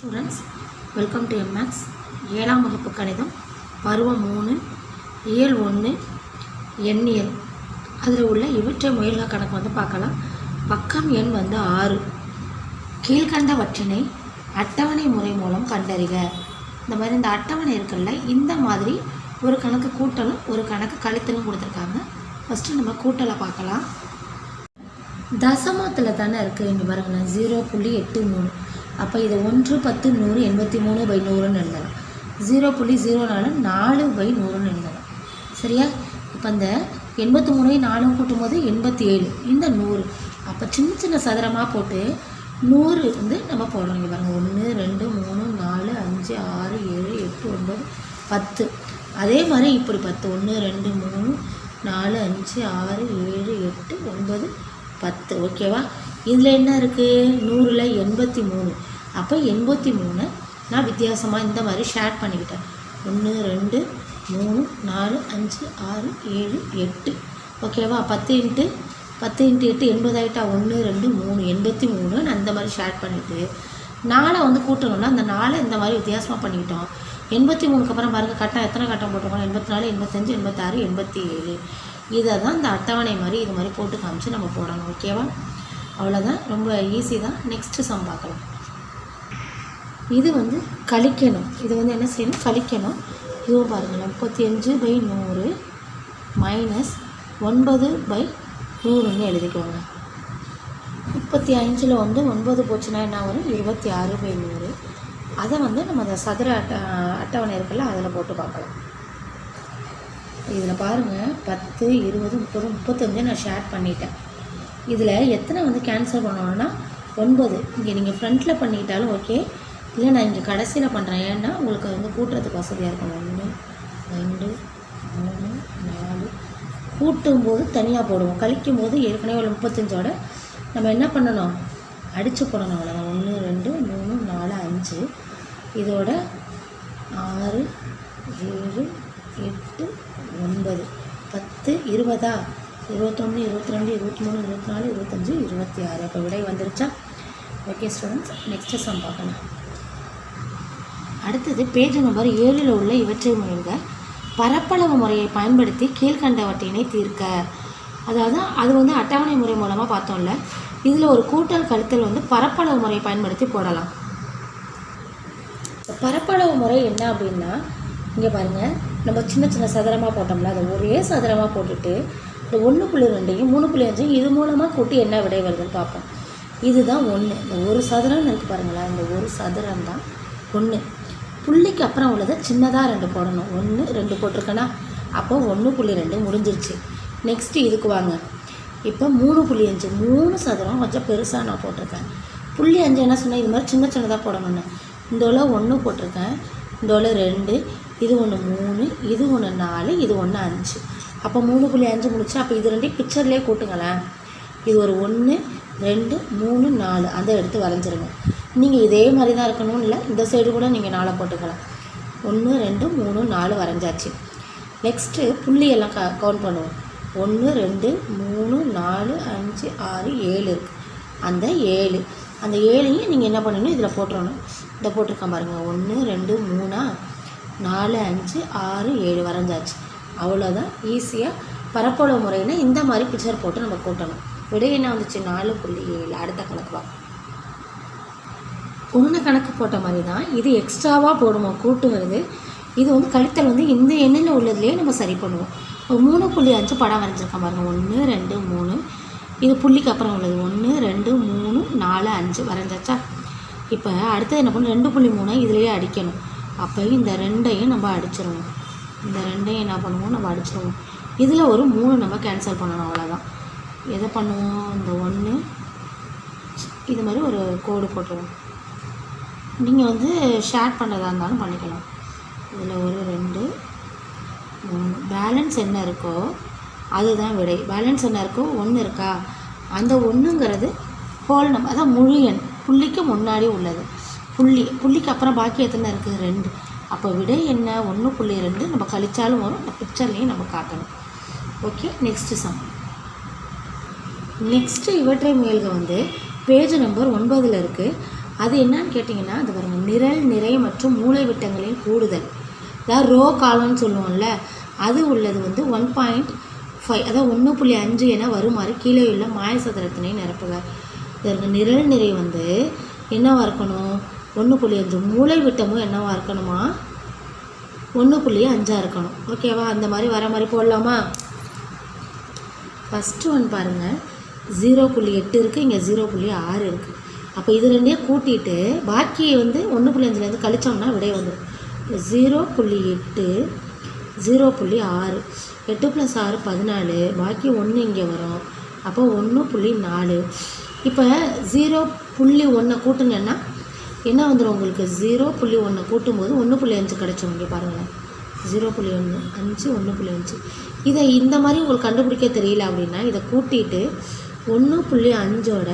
Students welcome to MX ஏழாம் வகுப்பு கணிதம் பருவம் மூணு இயல் ஒன்று எண்ணியல். அதில் உள்ள இவற்றை முயல்க கணக்கு வந்து பார்க்கலாம். பக்கம் எண் வந்து ஆறு. கீழ்கண்டவற்றினை அட்டவணை முறை மூலம் கண்டறிக. இந்த மாதிரி இந்த அட்டவணை இருக்குல்ல இந்த மாதிரி ஒரு கணக்கு கூட்டலும் ஒரு கணக்கு கழித்தலும் கொடுத்துருக்காங்க. ஃபஸ்ட்டு நம்ம கூட்டலை பார்க்கலாம். தசமத்தில் தானே இருக்குது இங்கே பாருங்களேன் ஜீரோ புள்ளி எட்டு மூணு. அப்போ இது ஒன்று பத்து நூறு எண்பத்தி மூணு பை நூறுன்னு எழுதலாம். ஜீரோ புள்ளி ஜீரோ நாலு நாலு பை நூறுன்னு எழுதலாம். சரியா? இப்போ இந்த எண்பத்தி மூணு நாலும் கூட்டும்போது எண்பத்தி ஏழு இந்த நூறு. அப்போ சின்ன சின்ன சதுரமாக போட்டு நூறு வந்து நம்ம போடுறோம் இங்கே பாருங்கள் ஒன்று ரெண்டு மூணு நாலு அஞ்சு ஆறு ஏழு எட்டு ஒன்பது பத்து. அதே மாதிரி இப்படி பத்து. ஒன்று ரெண்டு மூணு நாலு அஞ்சு ஆறு ஏழு எட்டு ஒன்பது பத்து. ஓகேவா? இதில் என்ன இருக்குது நூறில் எண்பத்தி மூணு. அப்போ எண்பத்தி மூணு நான் வித்தியாசமாக இந்த மாதிரி ஷேர் பண்ணிக்கிட்டேன். ஒன்று ரெண்டு மூணு நாலு அஞ்சு ஆறு ஏழு எட்டு. ஓகேவா பத்து இன்ட்டு பத்து இன்ட்டு எட்டு எண்பது ஆகிட்டா ஒன்று ரெண்டு மூணு எண்பத்தி மூணு நான் இந்த மாதிரி ஷேர் பண்ணிவிட்டு நாளை வந்து கூட்டணும்னா அந்த நாளை இந்த மாதிரி வித்தியாசமாக பண்ணிக்கிட்டோம். எண்பத்தி மூணுக்கு அப்புறம் பாருங்க கட்டம் எத்தனை கட்டம் போட்டிருக்கோம்? எண்பத்தி நாலு எண்பத்தஞ்சு எண்பத்தாறு எண்பத்தி ஏழு இதை தான் இந்த அட்டவணை மாதிரி இது மாதிரி போட்டு காமிச்சு நம்ம போடணும். ஓகேவா அவ்வளோதான் ரொம்ப ஈஸி தான். நெக்ஸ்ட்டு சம் பார்க்கலாம். இது வந்து கழிக்கணும். இது வந்து என்ன செய்யணும்? கழிக்கணும். இதுவும் பாருங்களேன். முப்பத்தி அஞ்சு பை நூறு மைனஸ் ஒன்பது பை நூறுன்னு எழுதிக்கோங்க. முப்பத்தி அஞ்சில் வந்து ஒன்பது போச்சுன்னா என்ன வரும்? இருபத்தி ஆறு பை நூறு. அதை வந்து நம்ம அந்த சதுர அட்ட அட்டவணை இருக்குல்ல அதில் போட்டு பார்க்கலாம். இதில் பாருங்கள் பத்து இருபது முப்பது முப்பத்தஞ்சு நான் ஷேர் பண்ணிட்டேன். இதில் எத்தனை வந்து கேன்சல் பண்ணணும்னா ஒன்பது. இங்கே நீங்கள் ஃப்ரண்ட்டில் பண்ணிக்கிட்டாலும் ஓகே இல்லை நான் இங்கே கடைசியில் பண்ணுறேன் ஏன்னா உங்களுக்கு வந்து கூட்டுறதுக்கு வசதியாக இருக்கும். ஒன்று ரெண்டு மூணு நாலு. கூட்டும்போது தனியாக போடுவோம். கழிக்கும் போது ஏற்கனவே ஒரு முப்பத்தஞ்சோட நம்ம என்ன பண்ணணும்? அடித்து போடணும் அவ்வளோதான் ஒன்று ரெண்டு மூணு நாலு அஞ்சு. இதோட ஆறு ஏழு எட்டு ஒன்பது. பத்து இருபதா? இருபத்தொன்று இருபத்தி ரெண்டு இருபத்தி மூணு இருபத்தி நாலு இருபத்தஞ்சி இருபத்தி ஆறு அப்போ விடை வந்துருச்சா? ஓகே ஸ்டூடெண்ட்ஸ் நெக்ஸ்ட்டு சம் பார்க்கலாம். அடுத்தது பேஜ் நம்பர் ஏழில் உள்ள இவற்றை முயல்க பரப்பளவு முறையை பயன்படுத்தி கீழ்கண்டவற்றினை தீர்க்க அதாவது அது வந்து அட்டவணை முறை மூலமாக பார்த்தோம்ல. இதில் ஒரு கூட்டல் கழித்தல் வந்து பரப்பளவு முறையை பயன்படுத்தி போடலாம். பரப்பளவு முறை என்ன அப்படின்னா இங்கே பாருங்கள் நம்ம சின்ன சின்ன சதுரமாக போட்டோம்ல அதை ஒரே சதுரமாக போட்டுட்டு இந்த ஒன்று புள்ளி ரெண்டையும் மூணு புள்ளி அஞ்சையும் இது மூலமாக கூட்டி என்ன விடை வருதுன்னு பார்ப்போம். இதுதான் ஒன்று இந்த ஒரு சதுரம் இருக்குது பாருங்களேன். இந்த ஒரு சதுரம் தான் ஒன்று புள்ளிக்கு அப்புறம் உள்ளதை சின்னதாக ரெண்டு போடணும். ஒன்று ரெண்டு போட்டிருக்கேன்னா அப்போ ஒன்று புள்ளி ரெண்டு முடிஞ்சிருச்சு. நெக்ஸ்ட்டு இதுக்கு வாங்க. இப்போ மூணு புள்ளி அஞ்சு. மூணு சதுரம் கொஞ்சம் பெருசாக நான் போட்டிருக்கேன். புள்ளி அஞ்சு என்ன சொன்னேன்? இது மாதிரி சின்ன சின்னதாக போடணும்னு. இந்த ஒன்று போட்டிருக்கேன். இந்த ரெண்டு இது ஒன்று மூணு இது ஒன்று நாலு இது ஒன்று அஞ்சு. அப்போ மூணு புள்ளி அஞ்சு முடிச்சு அப்போ இது ரெண்டையும் பிக்சர்லேயே கூட்டுங்களேன். இது ஒரு ஒன்று ரெண்டு மூணு நாலு. அதை எடுத்து வரைஞ்சிருங்க. நீங்கள் இதே மாதிரி தான் இருக்கணும்னு இல்லை. இந்த சைடு கூட நீங்கள் நாளை போட்டுக்கலாம். ஒன்று ரெண்டு மூணு நாலு வரைஞ்சாச்சு. நெக்ஸ்ட்டு புள்ளியெல்லாம் க கவுண்ட் பண்ணுவோம். ஒன்று ரெண்டு மூணு நாலு அஞ்சு ஆறு ஏழு இருக்குது அந்த ஏழு. அந்த ஏழையும் நீங்கள் என்ன பண்ணணும்? இதில் போட்டுறணும். இதை போட்டிருக்கேன் பாருங்கள் ஒன்று ரெண்டு மூணா நாலு அஞ்சு ஆறு ஏழு வரைஞ்சாச்சு. அவ்வளோதான் ஈஸியாக பரப்பளவு முறையினா இந்த மாதிரி பிக்சர் போட்டு நம்ம கூட்டணும். விடை என்ன வந்துச்சு? நாலு புள்ளி ஏழு. அடுத்த கணக்கு வா ஒன்று கணக்கு போட்ட மாதிரி தான் இது எக்ஸ்ட்ராவாக போடுவோம். கூட்டு வருது இது வந்து கழித்தல் வந்து இந்த எண்ணில் உள்ளதுலேயே நம்ம சரி பண்ணுவோம். ஒரு மூணு புள்ளி அஞ்சு படம் வரைஞ்சிருக்க பாருங்கள் ஒன்று ரெண்டு மூணு. இது புள்ளிக்கு அப்புறம் உள்ளது. ஒன்று ரெண்டு மூணு நாலு அஞ்சு. வரைஞ்சாச்சா? இப்போ அடுத்தது என்ன பண்ணணும்? ரெண்டு புள்ளி மூணை இதுலேயே அடிக்கணும். அப்போ இந்த ரெண்டையும் நம்ம அடிச்சிருவோம். இந்த ரெண்டையும் என்ன பண்ணுவோம்? நம்ம அடிச்சிருவோம். இதில் ஒரு மூணு நம்ம கேன்சல் பண்ணணும். அவ்வளோதான் எதை பண்ணுவோம்? இந்த ஒன்று இது மாதிரி ஒரு கோடு போட்டுருவோம். நீங்கள் வந்து ஷேர் பண்ணுறதா இருந்தாலும் பண்ணிக்கலாம். இதில் ஒரு ரெண்டு மூணு. பேலன்ஸ் என்ன இருக்கோ அதுதான் விடை. பேலன்ஸ் என்ன இருக்கோ ஒன்று இருக்கா? அந்த ஒன்றுங்கிறது ஹோல் நம்பர் அதான் முழு எண். புள்ளிக்கு முன்னாடி உள்ளது. புள்ளி. புள்ளிக்கு அப்புறம் பாக்கி எத்தனை இருக்குது ரெண்டு. அப்போ விடை என்ன? ஒன்று புள்ளி ரெண்டு. நம்ம கழிச்சாலும் வரும். அந்த பிக்சர்லேயும் நம்ம காட்டணும். ஓகே நெக்ஸ்ட்டு சம் நெக்ஸ்ட்டு இவற்றை முயல்க வந்து பேஜ் நம்பர் ஒன்பதில் இருக்குது அது என்னன்னு கேட்டிங்கன்னா அது வருங்க நிரல் நிறை மற்றும் மூளை விட்டங்களின் கூடுதல். அதாவது ரோ காலம்னு சொல்லுவோம்ல அது உள்ளது வந்து ஒன் பாயிண்ட் ஃபைவ் அதாவது ஒன்று புள்ளி அஞ்சு என வருமாறு கீழே உள்ள மாய சதுரத்தினை நிரப்புக இதற்கு நிரல் நிறை வந்து என்னவாக இருக்கணும்? ஒன்று புள்ளி அஞ்சு மூளை விட்டமும் என்னவா இருக்கணுமா? ஒன்று புள்ளி அஞ்சாக இருக்கணும். ஓகேவா அந்த மாதிரி வர மாதிரி போடலாமா? ஃபஸ்ட்டு ஒன் பாருங்கள் ஜீரோ புள்ளி எட்டு இருக்குது இங்கே ஜீரோ புள்ளி ஆறு இருக்குது அப்போ இது ரெண்டையும் கூட்டிட்டு பாக்கி வந்து ஒன்று புள்ளி அஞ்சுலேருந்து கழிச்சோம்னா விடைய வந்துடும் ஜீரோ புள்ளி எட்டு ஜீரோ புள்ளி ஆறு. எட்டு ப்ளஸ் ஆறு பதினாலு. பாக்கி ஒன்று இங்கே வரும். அப்போ ஒன்று புள்ளி நாலு. இப்போ ஜீரோ புள்ளி ஒன்றை கூட்டுனேன்னா என்ன? வந்துடும் உங்களுக்கு? ஜீரோ புள்ளி ஒன்றை கூட்டும்போது ஒன்று புள்ளி அஞ்சு கிடச்சோம் இங்கே பாருங்களேன். ஜீரோ புள்ளி ஒன்று அஞ்சு ஒன்று புள்ளி அஞ்சு. இதை இந்த மாதிரி உங்களுக்கு கண்டுபிடிக்க தெரியல அப்படின்னா இதை கூட்டிட்டு ஒன்று புள்ளி அஞ்சோட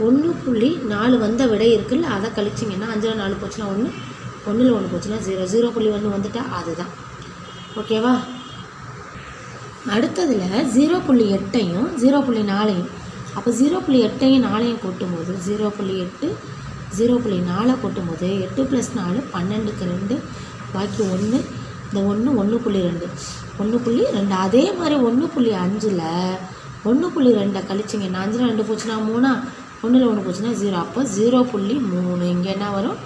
ஒன்று புள்ளி நாலு வந்த விடை இருக்குல்ல அதை கழிச்சிங்கன்னா அஞ்சில் நாலு போச்சுன்னா ஒன்று ஒன்றில் ஒன்று போச்சுன்னா ஜீரோ. ஜீரோ புள்ளி ஒன்று வந்துட்டால் அதுதான். ஓகேவா அடுத்ததில் ஜீரோ புள்ளி எட்டையும் ஜீரோ புள்ளி நாலையும். அப்போ ஜீரோ புள்ளி எட்டையும் நாலையும் கூட்டும்போது ஜீரோ புள்ளி எட்டு ஜீரோ புள்ளி நாலை கூட்டும்போது எட்டு ப்ளஸ் நாலு பன்னெண்டுக்கு ரெண்டு பாக்கி ஒன்று இந்த ஒன்று ஒன்று புள்ளி ரெண்டு. ஒன்று புள்ளி ரெண்டு. அதே மாதிரி ஒன்று புள்ளி அஞ்சில் ஒன்று புள்ளி ரெண்டை கழிச்சிங்கன்னா அஞ்சில் ரெண்டு போச்சுன்னா மூணா ஒன்றில் ஒன்று போச்சுன்னா ஜீரோ அப்போ ஜீரோ புள்ளி மூணு. இங்கே என்ன வரும்?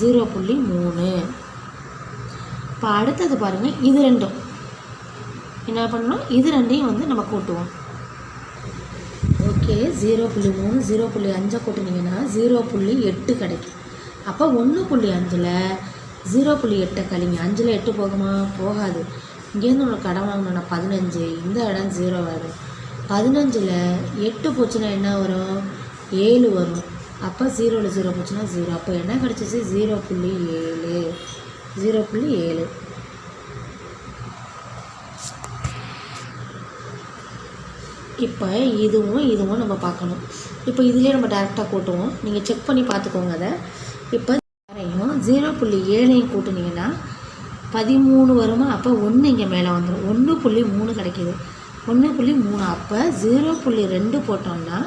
ஜீரோ புள்ளி மூணு. இப்போ அடுத்தது பாருங்கள் இது ரெண்டும். என்ன பண்ணணும்? இது ரெண்டையும் வந்து நம்ம கூட்டுவோம். ஓகே ஜீரோ புள்ளி மூணு ஜீரோ புள்ளி அஞ்சை கூட்டினீங்கன்னா ஜீரோ புள்ளி எட்டு கிடைக்கும். அப்போ ஒன்று புள்ளி அஞ்சில் ஜீரோ புள்ளி எட்டை கழிங்க. அஞ்சில் எட்டு போகுமா? போகாது. இங்கேருந்து உனக்கு கடன் வாங்கினோன்னா பதினஞ்சு. இந்த இடம் ஜீரோ வரும். பதினஞ்சில் எட்டு போச்சுன்னா என்ன வரும்? ஏழு வரும். அப்போ ஜீரோவில் ஜீரோ போச்சுன்னா ஜீரோ அப்போ என்ன கிடச்சிச்சு? ஜீரோ புள்ளி ஏழு. ஜீரோ புள்ளி ஏழு. இப்போ இதுவும் இதுவும் நம்ம பார்க்கணும். இப்போ இதுலேயே நம்ம டேரெக்டாக கூட்டுவோம். நீங்கள் செக் பண்ணி பார்த்துக்கோங்க அதை. இப்போ வரையும் ஜீரோ புள்ளி ஏழையும் கூட்டினீங்கன்னா பதிமூணு வருமா? அப்போ ஒன்று இங்கே மேலே வந்துடும் ஒன்று புள்ளி மூணு கிடைக்கிது. ஒன்று புள்ளி மூணு. அப்போ ஜீரோ புள்ளி ரெண்டு போட்டோம்னா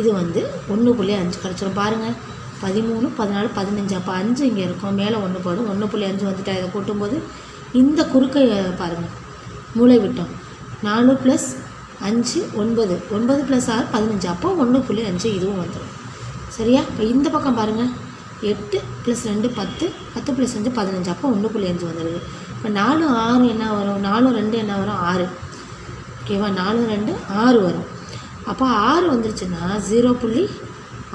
இது வந்து ஒன்று புள்ளி அஞ்சு கிடச்சிரும். பாருங்கள் பதிமூணு பதினாலு பதினஞ்சு. அப்போ அஞ்சு இங்கே இருக்கும். மேலே ஒன்று போடும். ஒன்று புள்ளி அஞ்சு வந்துட்டா இதை கூட்டும்போது இந்த குறுக்கை பாருங்கள் மூளை விட்டோம் நாலு ப்ளஸ் அஞ்சு ஒன்பது. ஒன்பது ப்ளஸ் ஆறு பதினஞ்சு. அப்போ ஒன்று புள்ளி அஞ்சு இதுவும் வந்துடும் சரியா? இப்போ இந்த பக்கம் பாருங்கள் எட்டு ப்ளஸ் ரெண்டு பத்து. பத்து ப்ளஸ் அஞ்சு பதினஞ்சு. அப்போ ஒன்று புள்ளி அஞ்சு வந்துடுது இப்போ நாலு ஆறு என்ன வரும்? நாலு ரெண்டு என்ன வரும்? ஆறு. ஓகேவா? நாலு ரெண்டு ஆறு வரும். அப்போ ஆறு வந்துருச்சுன்னா ஜீரோ புள்ளி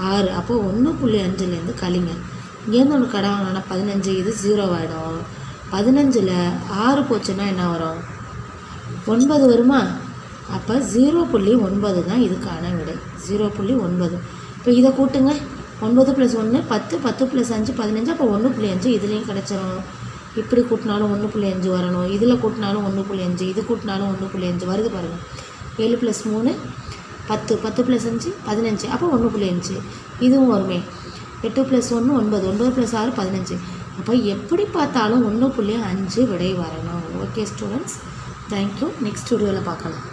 ஆறு. அப்போ ஒன்று புள்ளி அஞ்சுலேருந்து கழிங்க. இங்கேருந்து ஒன்று கடை வாங்கினா பதினஞ்சு இது ஜீரோ ஆகிடும் பதினஞ்சில் ஆறு போச்சுன்னா என்ன வரும்? ஒன்பது வருமா? அப்போ ஜீரோ புள்ளி ஒன்பது தான் இதுக்கான விடை. ஜீரோ புள்ளி ஒன்பது. இப்போ இதை கூட்டுங்க. ஒன்பது ப்ளஸ் ஒன்று பத்து. பத்து ப்ளஸ் அஞ்சு பதினஞ்சு. அப்போ ஒன்று புள்ளி அஞ்சு இதுலேயும் கிடச்சிரும். இப்படி கூட்டினாலும் ஒன்று புள்ளி அஞ்சு வரணும். இதில் கூட்டினாலும் ஒன்று புள்ளி அஞ்சு இது கூட்டினாலும் ஒன்று புள்ளி அஞ்சு. வருது பாருங்கள் ஏழு ப்ளஸ் மூணு பத்து பத்து ப்ளஸ் அஞ்சு பதினஞ்சு. அப்போ ஒன்று புள்ளி அஞ்சு. இதுவும் வருமே. எட்டு ப்ளஸ் ஒன்று ஒன்பது. ஒன்பது ப்ளஸ் ஆறு பதினஞ்சு. அப்போ எப்படி பார்த்தாலும் ஒன்று புள்ளி அஞ்சு விடை வரணும். ஓகே ஸ்டூடெண்ட்ஸ் தேங்க்யூ நெக்ஸ்ட் ஸ்டுடியோவில் பார்க்கலாம்.